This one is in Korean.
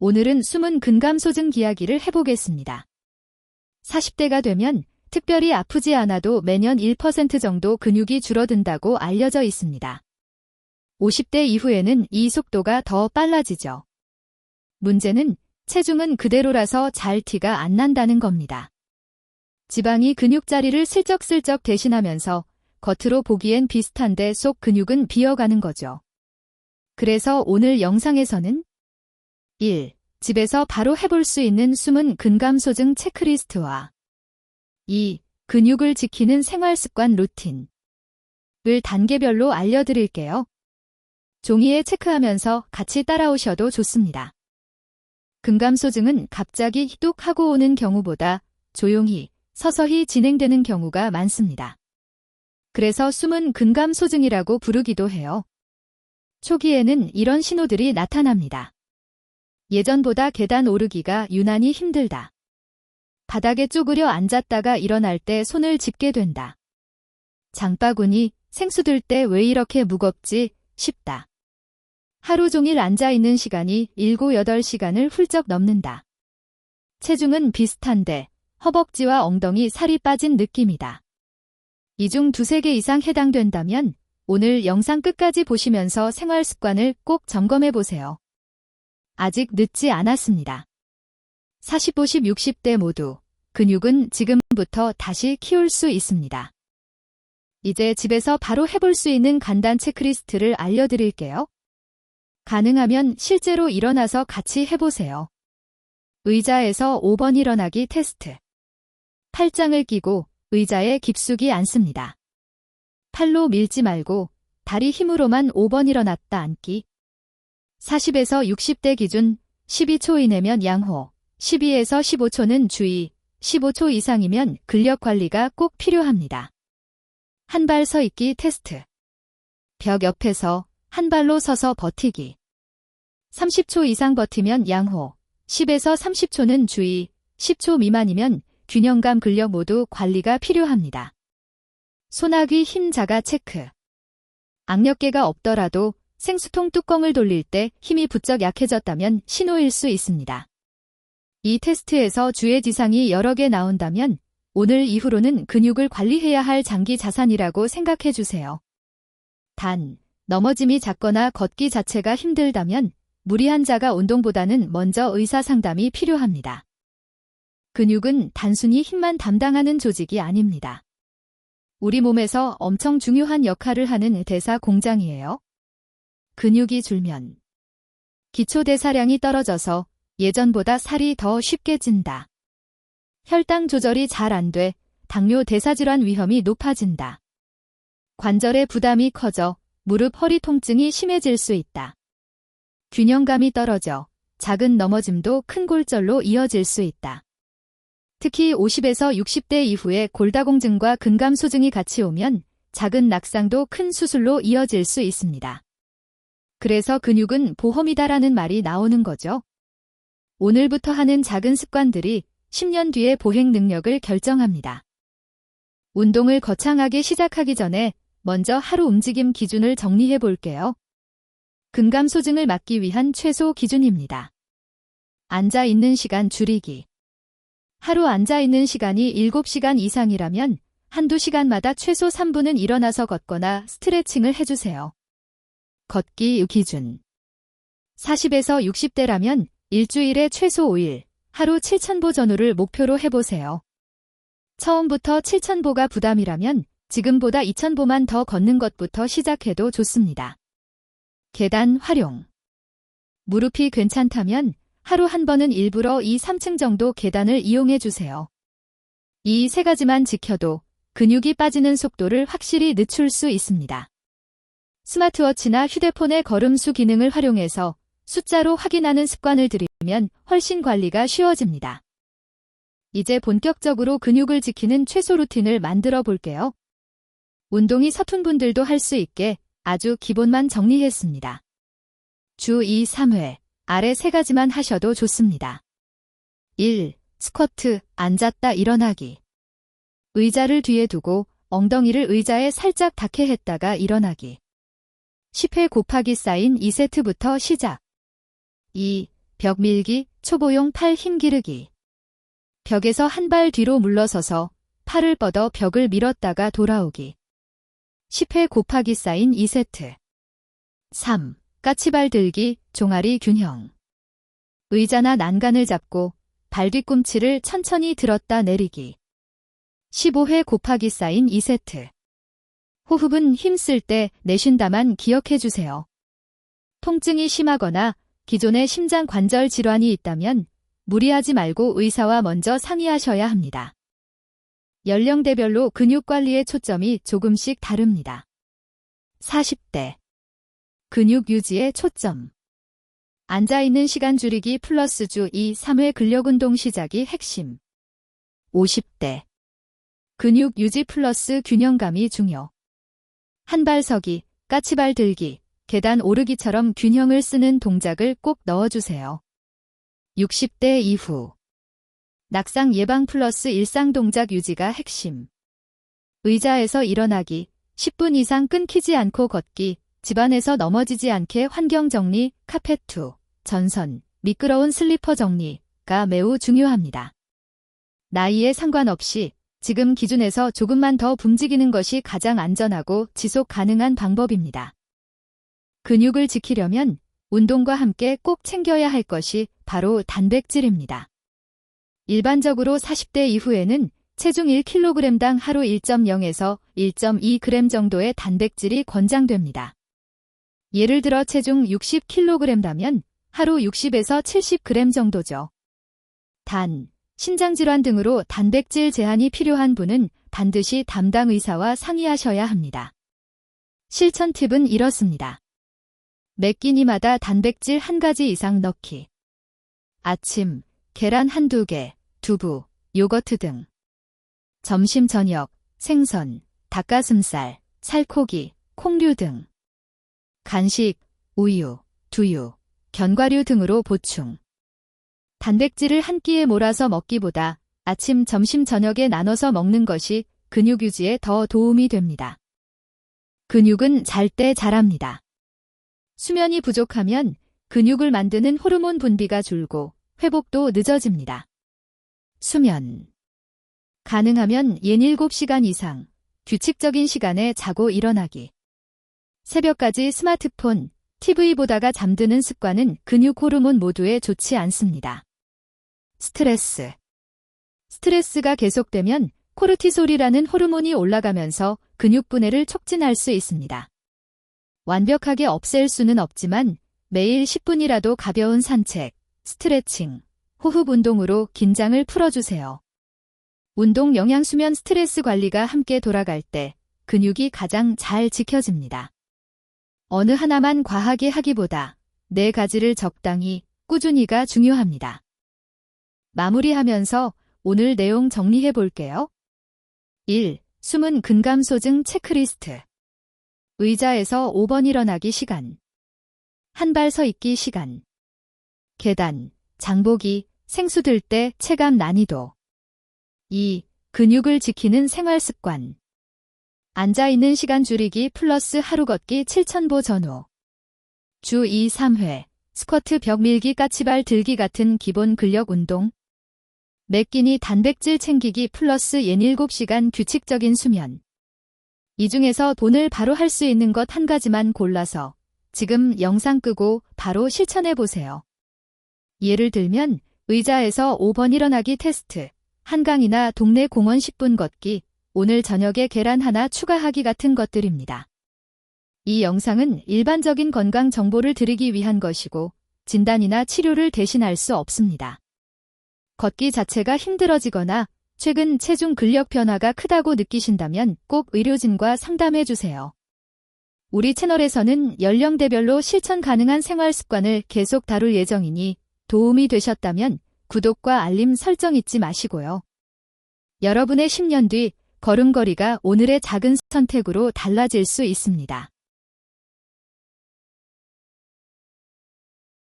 오늘은 숨은 근감소증 이야기를 해보겠습니다. 40대가 되면 특별히 아프지 않아도 매년 1% 정도 근육이 줄어든다고 알려져 있습니다. 50대 이후에는 이 속도가 더 빨라지죠. 문제는 체중은 그대로라서 잘 티가 안 난다는 겁니다. 지방이 근육 자리를 슬쩍슬쩍 대신하면서 겉으로 보기엔 비슷한데 속 근육은 비어가는 거죠. 그래서 오늘 영상에서는 1. 집에서 바로 해볼 수 있는 숨은 근감소증 체크리스트와 2. 근육을 지키는 생활습관 루틴 을 단계별로 알려드릴게요. 종이에 체크하면서 같이 따라오셔도 좋습니다. 근감소증은 갑자기 뚝 하고 오는 경우보다 조용히 서서히 진행되는 경우가 많습니다. 그래서 숨은 근감소증이라고 부르기도 해요. 초기에는 이런 신호들이 나타납니다. 예전보다 계단 오르기가 유난히 힘들다. 바닥에 쪼그려 앉았다가 일어날 때 손을 짚게 된다. 장바구니 생수 들 때 왜 이렇게 무겁지 싶다. 하루 종일 앉아있는 시간이 7, 8시간을 훌쩍 넘는다. 체중은 비슷한데 허벅지와 엉덩이 살이 빠진 느낌이다. 이 중 두세 개 이상 해당된다면 오늘 영상 끝까지 보시면서 생활 습관을 꼭 점검해 보세요. 아직 늦지 않았습니다. 40, 50, 60대 모두 근육은 지금부터 다시 키울 수 있습니다. 이제 집에서 바로 해볼 수 있는 간단 체크리스트를 알려드릴게요. 가능하면 실제로 일어나서 같이 해보세요. 의자에서 5번 일어나기 테스트. 팔짱을 끼고 의자에 깊숙이 앉습니다. 팔로 밀지 말고 다리 힘으로만 5번 일어났다 앉기. 40에서 60대 기준 12초 이내면 양호, 12에서 15초는 주의, 15초 이상이면 근력 관리가 꼭 필요합니다. 한 발 서 있기 테스트. 벽 옆에서 한 발로 서서 버티기. 30초 이상 버티면 양호, 10에서 30초는 주의, 10초 미만이면 균형감 근력 모두 관리가 필요합니다. 소나귀 힘 자가 체크. 악력계가 없더라도 생수통 뚜껑을 돌릴 때 힘이 부쩍 약해졌다면 신호일 수 있습니다. 이 테스트에서 주의 지상이 여러 개 나온다면 오늘 이후로는 근육을 관리해야 할 장기 자산이라고 생각해 주세요. 단, 넘어짐이 작거나 걷기 자체가 힘들다면 무리한 자가 운동보다는 먼저 의사 상담이 필요합니다. 근육은 단순히 힘만 담당하는 조직이 아닙니다. 우리 몸에서 엄청 중요한 역할을 하는 대사 공장이에요. 근육이 줄면 기초 대사량이 떨어져서 예전보다 살이 더 쉽게 찐다. 혈당 조절이 잘 안 돼 당뇨 대사질환 위험이 높아진다. 관절의 부담이 커져 무릎 허리 통증이 심해질 수 있다. 균형감이 떨어져 작은 넘어짐도 큰 골절로 이어질 수 있다. 특히 50에서 60대 이후에 골다공증과 근감소증이 같이 오면 작은 낙상도 큰 수술로 이어질 수 있습니다. 그래서 근육은 보험이다라는 말이 나오는 거죠. 오늘부터 하는 작은 습관들이 10년 뒤의 보행 능력을 결정합니다. 운동을 거창하게 시작하기 전에 먼저 하루 움직임 기준을 정리해 볼게요. 근감 소증을 막기 위한 최소 기준입니다. 앉아 있는 시간 줄이기. 하루 앉아 있는 시간이 7시간 이상이라면 한두 시간마다 최소 3분은 일어나서 걷거나 스트레칭을 해주세요. 걷기 기준 40에서 60대라면 일주일에 최소 5일, 하루 7,000보 전후를 목표로 해보세요. 처음부터 7,000보가 부담이라면 지금보다 2,000보만 더 걷는 것부터 시작해도 좋습니다. 계단 활용 무릎이 괜찮다면 하루 한 번은 일부러 2, 3층 정도 계단을 이용해 주세요. 이 세 가지만 지켜도 근육이 빠지는 속도를 확실히 늦출 수 있습니다. 스마트워치나 휴대폰의 걸음수 기능을 활용해서 숫자로 확인하는 습관을 들이면 훨씬 관리가 쉬워집니다. 이제 본격적으로 근육을 지키는 최소 루틴을 만들어 볼게요. 운동이 서툰 분들도 할 수 있게 아주 기본만 정리했습니다. 주 2, 3회 아래 세 가지만 하셔도 좋습니다. 1. 스쿼트, 앉았다 일어나기. 의자를 뒤에 두고 엉덩이를 의자에 살짝 닿게 했다가 일어나기. 10회 곱하기 쌓인 2세트부터 시작. 2. 벽 밀기, 초보용 팔 힘 기르기. 벽에서 한 발 뒤로 물러서서 팔을 뻗어 벽을 밀었다가 돌아오기. 10회 곱하기 쌓인 2세트. 3. 까치발 들기, 종아리 균형. 의자나 난간을 잡고 발 뒤꿈치를 천천히 들었다 내리기. 15회 곱하기 쌓인 2세트. 호흡은 힘쓸 때 내쉰다만 기억해 주세요. 통증이 심하거나 기존에 심장 관절 질환이 있다면 무리하지 말고 의사와 먼저 상의하셔야 합니다. 연령대별로 근육 관리의 초점이 조금씩 다릅니다. 40대 근육 유지에 초점 앉아있는 시간 줄이기 플러스 주 2, 3회 근력운동 시작이 핵심 50대 근육 유지 플러스 균형감이 중요 한발서기, 까치발 들기, 계단 오르기처럼 균형을 쓰는 동작을 꼭 넣어주세요. 60대 이후 낙상 예방 플러스 일상 동작 유지가 핵심. 의자에서 일어나기, 10분 이상 끊기지 않고 걷기, 집안에서 넘어지지 않게 환경 정리, 카펫 투, 전선, 미끄러운 슬리퍼 정리가 매우 중요합니다. 나이에 상관없이 지금 기준에서 조금만 더 움직이는 것이 가장 안전하고 지속 가능한 방법입니다. 근육을 지키려면 운동과 함께 꼭 챙겨야 할 것이 바로 단백질입니다. 일반적으로 40대 이후에는 체중 1kg당 하루 1.0에서 1.2g 정도의 단백질이 권장됩니다. 예를 들어 체중 60kg라면 하루 60에서 70g 정도죠. 단, 신장질환 등으로 단백질 제한이 필요한 분은 반드시 담당 의사와 상의하셔야 합니다. 실천 팁은 이렇습니다. 매 끼니마다 단백질 한 가지 이상 넣기. 아침, 계란 한두 개, 두부, 요거트 등. 점심 저녁, 생선, 닭가슴살, 살코기, 콩류 등. 간식, 우유, 두유, 견과류 등으로 보충. 단백질을 한 끼에 몰아서 먹기보다 아침, 점심, 저녁에 나눠서 먹는 것이 근육 유지에 더 도움이 됩니다. 근육은 잘 때 자랍니다. 수면이 부족하면 근육을 만드는 호르몬 분비가 줄고 회복도 늦어집니다. 수면. 가능하면 옌 7시간 이상 규칙적인 시간에 자고 일어나기. 새벽까지 스마트폰, TV 보다가 잠드는 습관은 근육 호르몬 모두에 좋지 않습니다. 스트레스. 스트레스가 계속되면 코르티솔이라는 호르몬이 올라가면서 근육 분해를 촉진할 수 있습니다. 완벽하게 없앨 수는 없지만 매일 10분이라도 가벼운 산책, 스트레칭, 호흡 운동으로 긴장을 풀어주세요. 운동 영양 수면 스트레스 관리가 함께 돌아갈 때 근육이 가장 잘 지켜집니다. 어느 하나만 과하게 하기보다 네 가지를 적당히 꾸준히가 중요합니다. 마무리하면서 오늘 내용 정리해 볼게요. 1. 숨은 근감소증 체크리스트. 의자에서 5번 일어나기 시간. 한 발 서 있기 시간. 계단, 장보기, 생수 들 때 체감 난이도. 2. 근육을 지키는 생활 습관. 앉아있는 시간 줄이기 플러스 하루 걷기 7,000보 전후. 주 2, 3회. 스쿼트 벽 밀기 까치발 들기 같은 기본 근력 운동. 매 끼니 단백질 챙기기 플러스 옌 7시간 규칙적인 수면. 이 중에서 돈을 바로 할 수 있는 것 한 가지만 골라서 지금 영상 끄고 바로 실천해 보세요. 예를 들면 의자에서 5번 일어나기 테스트, 한강이나 동네 공원 10분 걷기, 오늘 저녁에 계란 하나 추가하기 같은 것들입니다. 이 영상은 일반적인 건강 정보를 드리기 위한 것이고 진단이나 치료를 대신할 수 없습니다. 걷기 자체가 힘들어지거나 최근 체중 근력 변화가 크다고 느끼신다면 꼭 의료진과 상담해 주세요. 우리 채널에서는 연령대별로 실천 가능한 생활 습관을 계속 다룰 예정이니 도움이 되셨다면 구독과 알림 설정 잊지 마시고요. 여러분의 10년 뒤 걸음걸이가 오늘의 작은 선택으로 달라질 수 있습니다.